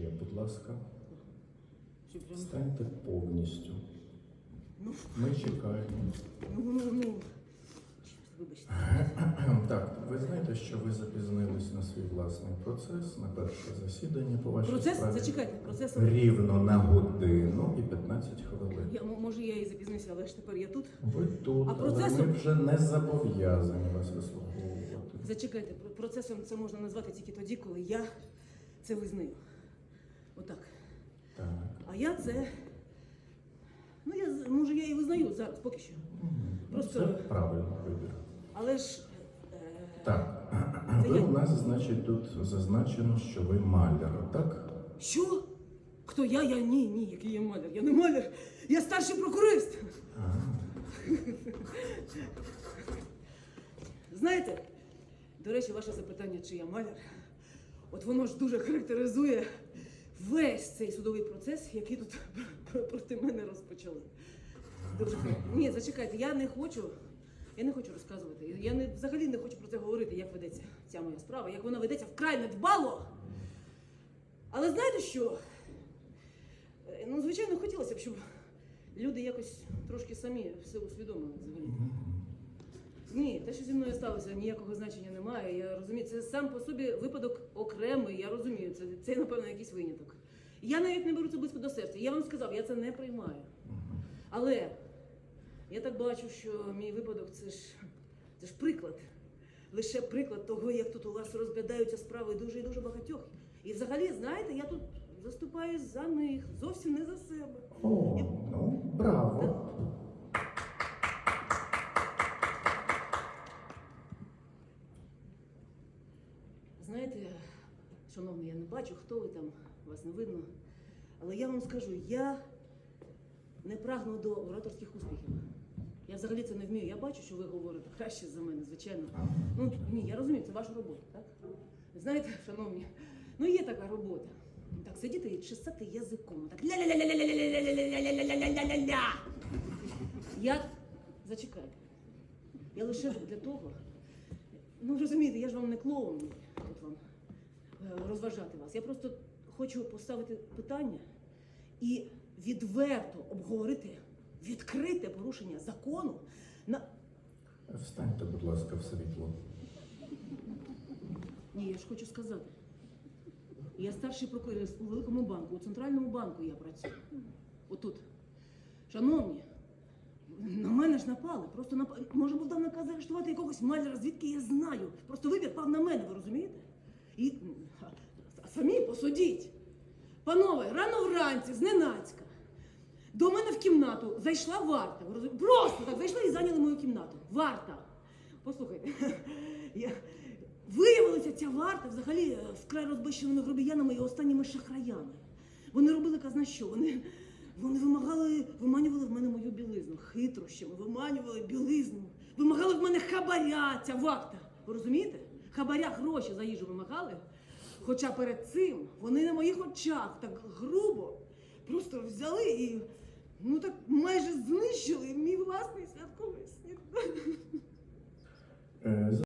Ще, будь ласка, станьте повністю. ну, Ми чекаємо. ну, ну. Так, ви знаєте, що ви запізнились на свій власний процес, на перше засідання по вашій Процес, справі. зачекайте, процес. Рівно на годину і 15 хвилин. Я, може, я і запізнився, але ж тепер я тут. Ви тут, А але процесом- ми вже не зобов'язані вас вислуховувати. Зачекайте, про- процесом це можна назвати тільки тоді, коли я це визнаю. Отак. Так. А я це. Ну, я може, я і визнаю зараз, поки що. Просто- Це правильний вибір. Але ж. Е, Так. Це Ви я. у нас, значить, тут зазначено, що ви маляр, так? що? Хто я? Я ні, ні, який я маляр. Я не маляр, я старший прокурист. А, Знаєте, до речі, ваше запитання, чи я маляр, от воно ж дуже характеризує весь цей судовий процес, який тут проти мене розпочали. Дуже Ні, зачекайте, я не хочу. Я не хочу розказувати. Я не, взагалі не хочу про це говорити, як ведеться ця моя справа, як вона ведеться вкрай недбало. Але знаєте що? Е, Ну, звичайно, хотілося б, щоб люди якось трошки самі все усвідомили взагалі. Ні, те, що зі мною сталося, ніякого значення немає. Я розумію, це сам по собі випадок окремий. Я розумію, це, це напевно якийсь виняток. Я навіть не беру це близько до серця. Я вам сказав, я це не приймаю. Але я так бачу, що мій випадок це ж це ж приклад. Лише приклад того, як тут у вас розглядаються справи дуже і дуже багатьох. І взагалі, знаєте, я тут заступаю за них, зовсім не за себе. О, ну, браво. Знаєте, шановний, я не бачу, хто ви там, вас не видно. Але я вам скажу, я не прагну до ораторських успіхів. Я взагалі це не вмію. Я бачу, що ви говорите краще за мене, звичайно. Ну ні, я розумію, це ваша робота, так? Знаєте, шановні, ну є така робота. Так сидіти і чесати язиком. Так ля-ля-ля-ля-ля-ля-ля-ля-ля-ля-ля-ля-ля-ля-ля-ля. Ну розумієте, я ж вам не клоун, от вам е, розважати вас. Я просто хочу поставити питання і відверто обговорити відкрите порушення закону на. Встаньте, будь ласка, в світло. Ні, я ж хочу сказати. Я старший прокурист у великому банку, у центральному банку я працюю. Отут. Шановні, на мене ж напали. Просто нап... може був дав наказ арештувати якогось маляра, звідки я знаю. Просто вибір пав на мене, ви розумієте? І самі посудіть. Панове, рано вранці, зненацька. До мене в кімнату зайшла варта. Ви розумієте? Просто так зайшли і зайняли мою кімнату. Варта. Послухайте, я... виявилася ця варта взагалі е, вкрай розбищеними грубіянами і останніми шахраями. Вони робили казна що? Вони, вони вимагали, виманювали в мене мою білизну, хитрощами, виманювали білизну, вимагали в мене хабаря, ця вакта. Ви розумієте? Хабаря гроші за їжу вимагали. Хоча перед цим вони на моїх очах так грубо просто взяли і ну так майже знищили мій власний святковий сніданок. Е,